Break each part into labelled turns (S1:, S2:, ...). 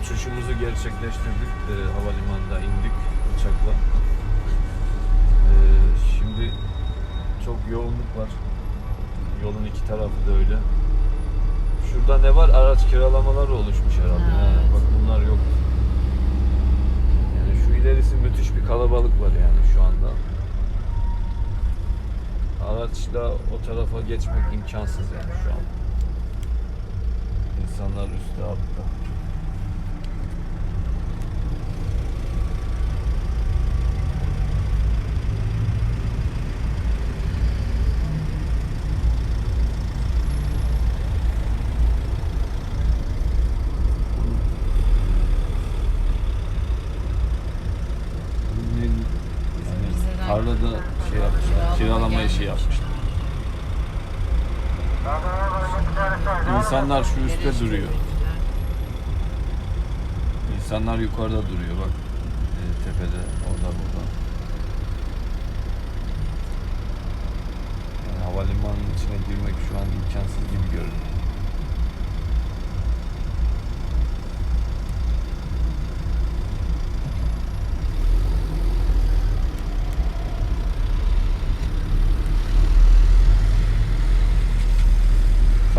S1: uçuşumuzu gerçekleştirdik. Ee, havalimanında indik uçakla. Ee, şimdi çok yoğunluk var. Yolun iki tarafı da öyle. Şurada ne var? Araç kiralamaları oluşmuş herhalde.
S2: Ha,
S1: Ha,
S2: evet.
S1: Bak bunlar yok. Yani şu ilerisi müthiş bir kalabalık var yani şu anda. Araçla o tarafa geçmek imkansız yani şu an. İnsanlar üstte altta. Yani
S2: Bizden
S1: tarlada şey yapmışlar, kiralama işi yapmışlar. İnsanlar şu üstte duruyor. İnsanlar yukarıda duruyor bak. e, tepede, orada burada. Yani havalimanının içine girmek şu an imkansız gibi görünüyor.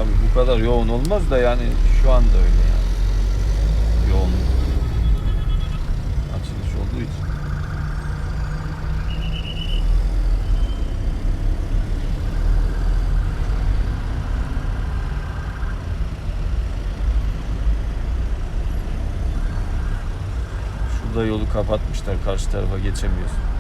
S1: Tabii bu kadar yoğun olmaz da yani şu anda öyle yani. Yoğunluk. Açılış olduğu için. Şurada yolu kapatmışlar. Karşı tarafa geçemiyorsun.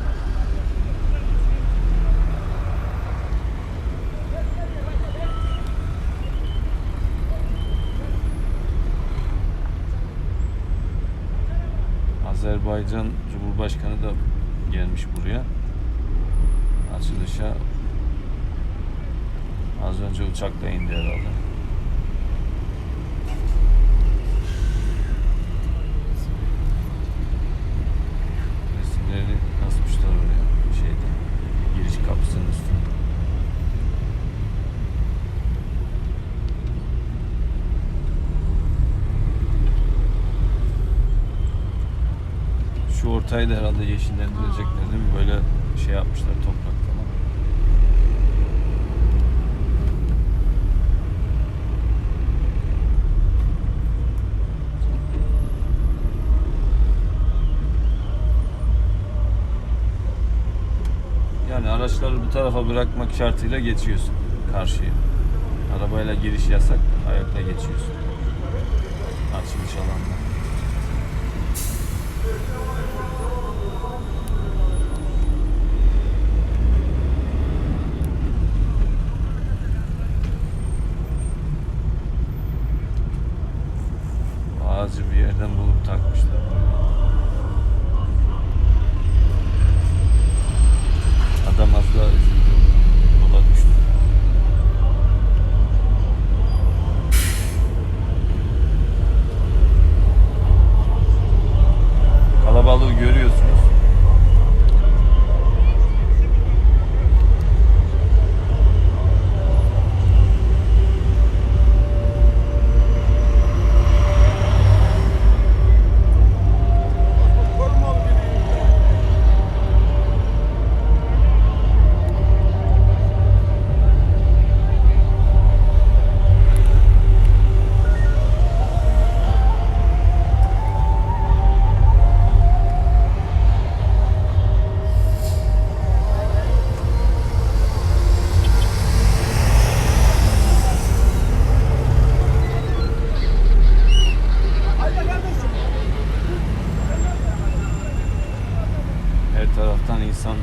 S1: Azerbaycan Cumhurbaşkanı da gelmiş buraya. Açılışa az önce uçakla indi herhalde. Şu ortayı da herhalde yeşillendirecekler değil mi? Böyle şey yapmışlar toprak falan. Yani araçları bu tarafa bırakmak şartıyla geçiyorsun karşıya. Arabayla giriş yasak, ayakla geçiyorsun. Açılış alanına. Ağacı bir yerden bulup takmışlar. Adam az daha üzüldü. Yola düştü. Kalabalığı görüyorsunuz. Her some